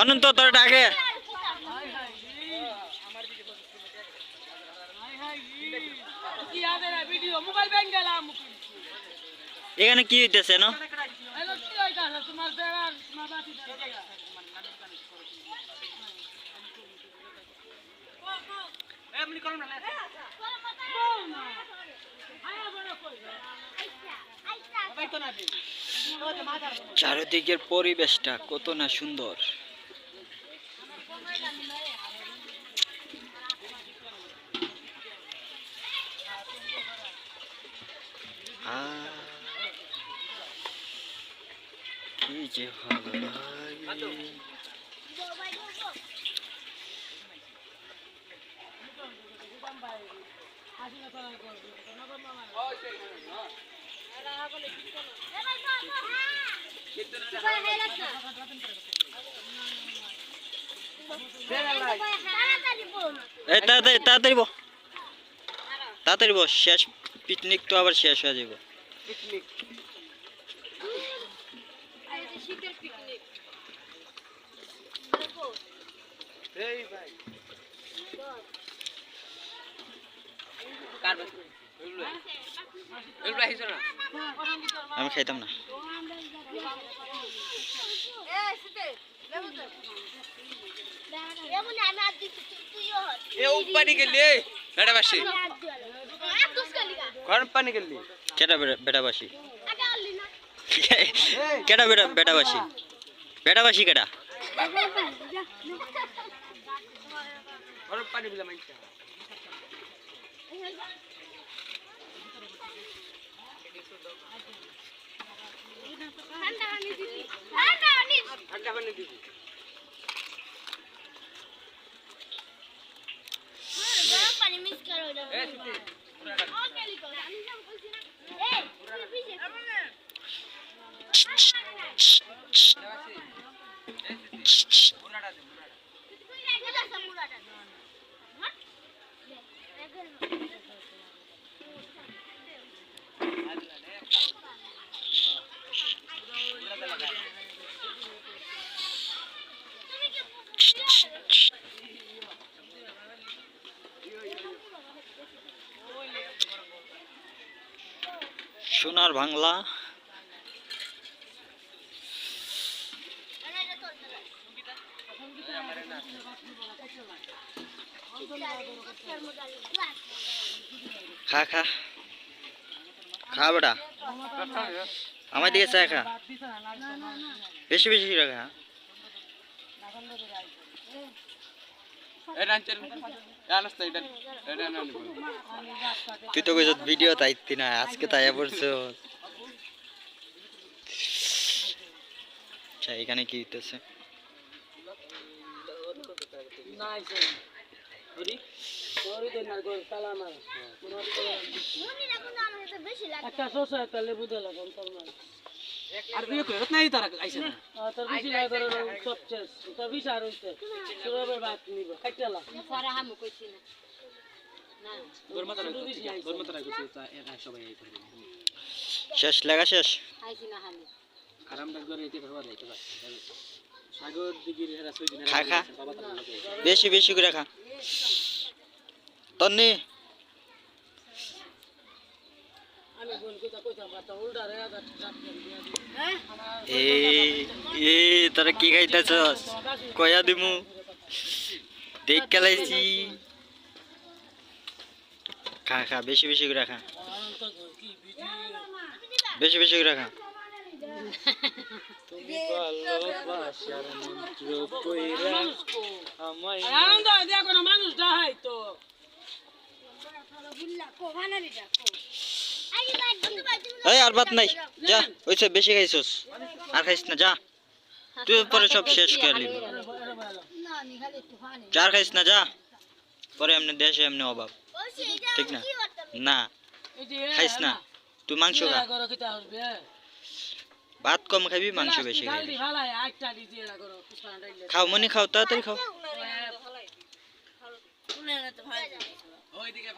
অনন্ত তোর ডাকে এখানে কি হইতেছে না হ্যালো কি হইতাছে তোমার বেড়ার তোমার বাতি এমনি করো না চারিদিকের পরিবেশটা কত না সুন্দর। কি যে হবে ভাই। তাড়াতাড়ি তাড়াতাড়ি বো তাড়াতাড়ি বস শেষ পিকনিক তো আবার শেষ হয়ে যাবে। আমি খাইতাম না। এ পানি গেলি বেটা বাসি গরম পানি গেলি। কেটা বেটা- বেটাবাসি কেটা বেটা বেটাবাসি বেটাবাসি কেটা গরম পানি বিলা মাইকা ঠান্ডা পানি দিবি। সোনার বাংলা। খা খা। খা বেটা। আমার দিকে চা খা। বেশি বেশি খা এ রাঞ্চের জানাস তো এটা এটা না নিব তুই তো ভিডিও না, আজকে পড়ছ আচ্ছা এখানে কি হইতেছে একটা শসা, একটা লেবু দিলাম আর তুই কই রত্নাই তারা আইছে না। তোর বেশি লাগে তোর সব শেষ। তোর বেশি আর হইছে। সুরবের বাত নিব তা এরা সবাই এই করে শেষ লেখা শেষ? আরামটা করে এতে খাওয়া দেয় তো সাগর দিগির এরা সই দিন খা খা। বেশি বেশি করে খা। তন্নি। আমি বল কথা কইতাম উল্টা রে এ এ তোরা কি খাইতেছস? কয়া দিমু? দেখ কেলাইছি। খা খা বেশি বেশি করে খা। বেশি বেশি করে খা। আনন্দ দেখো না মানুষ ডাহাই তো। এই, আর বাত নাই। যা, ওইসব বেশি খাইছস। আর খাইস না, যা। তুই পরে সব শেষ করে নিবি। চার খাইস না, যা। পরে এমনি দেশে এমনি অভাব। ঠিক না? না। খাইস না। তুই মাংস খা। ভাত কম খাবি, মাংস বেশি খাবি। খাও, মনি খাও, তাড়াতাড়ি খাও। ওইদিকে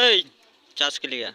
এই চাষ কে লিগা?